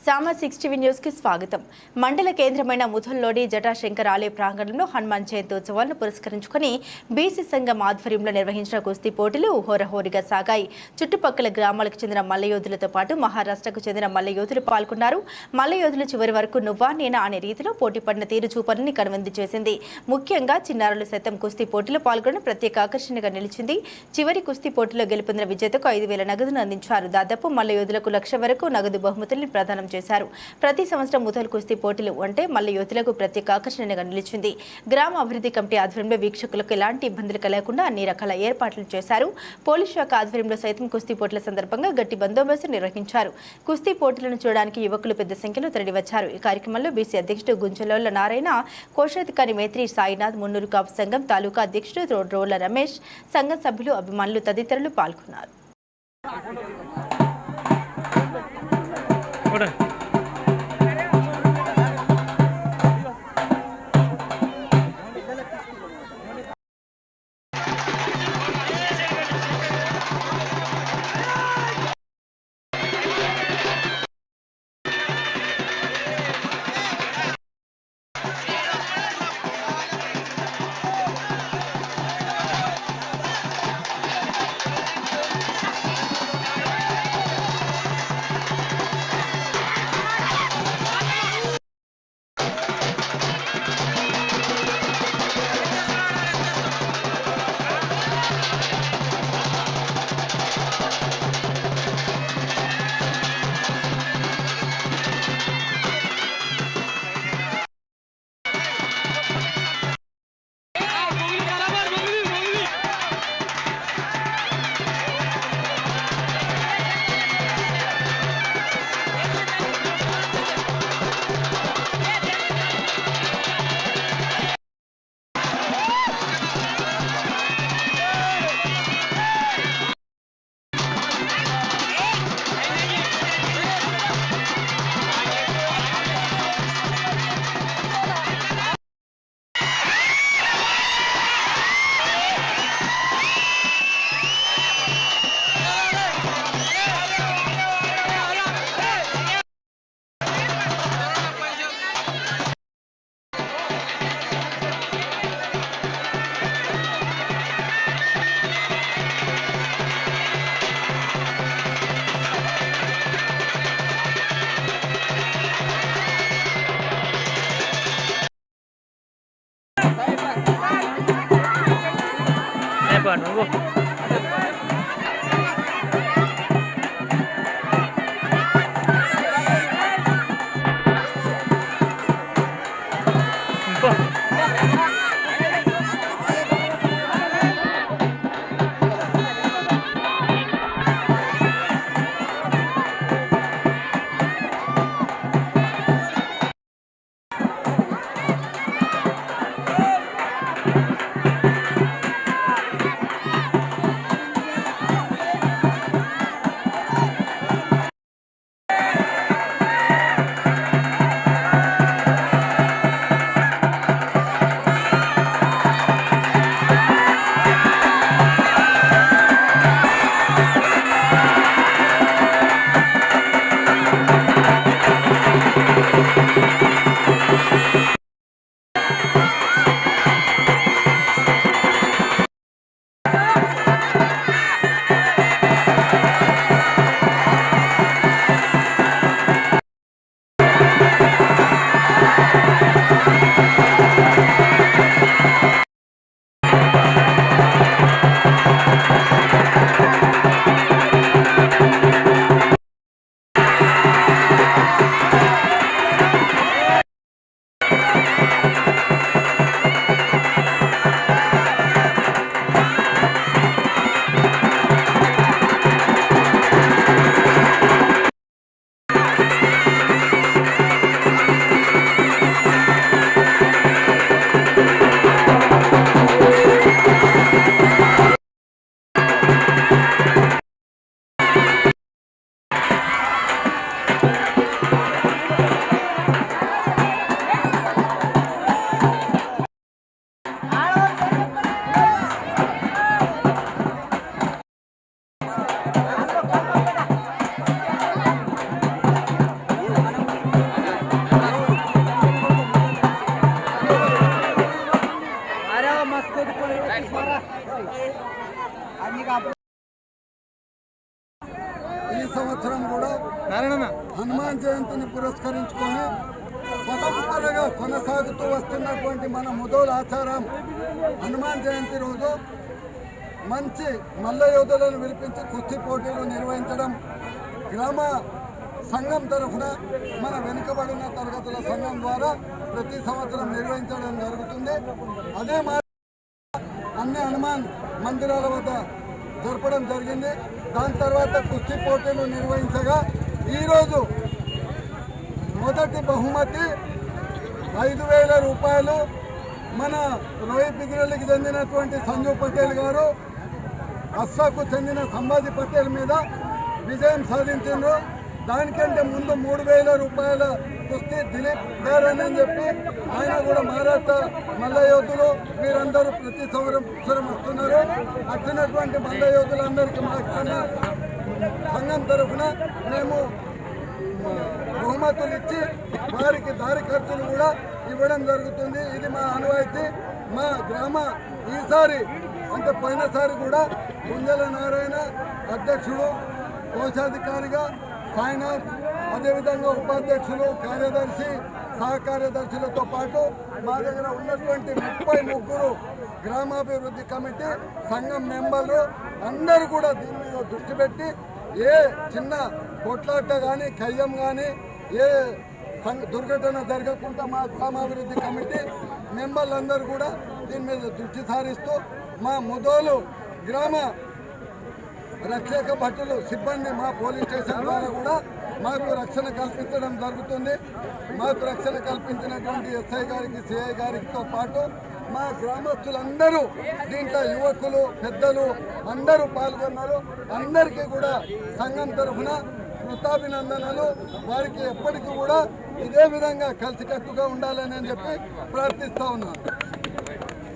సామా six TV న్యూస్కి స్వాగతం. మండల కేంద్రమైన ముథల్లోని జటాశంకర్ ఆలయ ప్రాంగణంలో హనుమాన్ జయంతి ఉత్సవాలను పురస్కరించుకుని బీసీ సంఘం ఆధ్వర్యంలో నిర్వహించిన కుస్తీ పోటీలు హోరహోరిగా సాగాయి. చుట్టుపక్కల గ్రామాలకు చెందిన మల్లయోధులతో పాటు మహారాష్ట్రకు చెందిన మల్లయోధులు పాల్గొన్నారు. మల్లయోధులు చివరి వరకు నువ్వా నేనా అనే రీతిలో పోటీ పడిన తీరు చూపని కనువిందు చేసింది. ముఖ్యంగా చిన్నారులు సైతం కుస్తీ పోటీలో పాల్గొనడం ప్రత్యేక ఆకర్షణగా నిలిచింది. చివరి కుస్తీ పోటీలో గెలుపొందిన విజేతకు ఐదు వేల నగదును అందించారు. దాదాపు మల్లయోధులకు లక్ష వరకు నగదు బహుమతుల్ని ప్రదానం చేశారు. ప్రతి సంవత్సరం ముదల్ కుస్తీ పోటీలు అంటే మల్ల యువతులకు ప్రత్యేక ఆకర్షణగా నిలిచింది. గ్రామ అభివృద్ధి కమిటీ ఆధ్వర్యంలో వీక్షకులకు ఎలాంటి ఇబ్బందులు కలగకుండా అన్ని రకాల ఏర్పాట్లు చేశారు. పోలీస్ శాఖ ఆధ్వర్యంలో సైతం కుస్తీ పోటీల సందర్భంగా గట్టి బందోబస్తు నిర్వహించారు. కుస్తీ పోటీలను చూడడానికి యువకులు పెద్ద సంఖ్యలో తరలివచ్చారు. ఈ కార్యక్రమంలో బీసీ అధ్యక్షుడు గుంజలోళ్ళ నారాయణ కోశాధికారి మేత్రి సాయినాథ్ మున్నూరు కాపు సంఘం తాలూకా అధ్యక్షుడు రో- రమేష్ సంఘం సభ్యులు అభిమానులు తదితరులు పాల్గొన్నారు. కూడా は動き హనుమాన్ జయంతిని పురస్కరించుకొని స్వతంత్రంగా కొనసాగుతూ వస్తున్నటువంటి మన ముదోల్ ఆచారం హనుమాన్ జయంతి రోజు మంచి మల్ల యోధులను పిలిపించి కుస్తీ పోటీలు నిర్వహించడం గ్రామ సంఘం తరఫున మన వెనుకబడిన తరగతుల సంఘం ద్వారా ప్రతి సంవత్సరం నిర్వహించడం జరుగుతుంది. అదే అన్ని హనుమాన్ మందిరాల వద్ద జరపడం జరిగింది. దాని తర్వాత కుస్తీ పోటీలు నిర్వహించగా ఈరోజు మొదటి బహుమతి ఐదు వేల రూపాయలు మన రోహిత్ బిగ్రల్కి చెందినటువంటి సంజు పటేల్ గారు అస్సాకు చెందిన సంభాజీ పటేల్ మీద విజయం సాధించారు దానికంటే ముందు మూడు వేల రూపాయల కుస్తీ దిలీప్ గారు అని చెప్పి ఆయన కూడా మహారాష్ట్ర మల్ల యోధులు వీరందరూ ప్రతి సంవత్సరం వస్తున్నారు. వచ్చినటువంటి మల్ల యోధులందరికీ మా కన్నా సంఘం తరఫున మేము బహుమతులు ఇచ్చి వారికి దారి ఖర్చులు కూడా ఇవ్వడం జరుగుతుంది. ఇది మా ఆనవాయితీ. మా గ్రామ ఈసారి అంటే పోయినసారి కూడా గుంజల నారాయణ అధ్యక్షుడు కోశాధికారిగా సాయినాథ్ అదేవిధంగా ఉపాధ్యక్షులు కార్యదర్శి సహకార్యదర్శులతో పాటు మా దగ్గర ఉన్నటువంటి ముప్పై ముగ్గురు గ్రామాభివృద్ధి కమిటీ సంఘం మెంబర్లు అందరూ కూడా దీని మీద దృష్టి పెట్టి ఏ చిన్న కొట్లాట కానీ కయ్యం కానీ ఏ దుర్ఘటన జరగకుండా మా గ్రామాభివృద్ధి కమిటీ మెంబర్లందరూ కూడా దీని మీద దృష్టి సారిస్తూ మా ముదోలు గ్రామ రక్షక భటులు సిబ్బంది మా పోలీస్ స్టేషన్ ద్వారా కూడా మాకు రక్షణ కల్పించడం జరుగుతుంది. మాకు రక్షణ కల్పించినటువంటి ఎస్ఐ గారికి సిఐ గారితో పాటు మా గ్రామస్తులందరూ దీంట్లో యువకులు పెద్దలు అందరూ పాల్గొన్నారు. అందరికీ కూడా సంఘం తరఫున కృతాభినందనలు. వారికి ఎప్పటికీ కూడా ఇదే విధంగా కలిసికట్టుగా ఉండాలని చెప్పి ప్రార్థిస్తూ ఉన్నాను.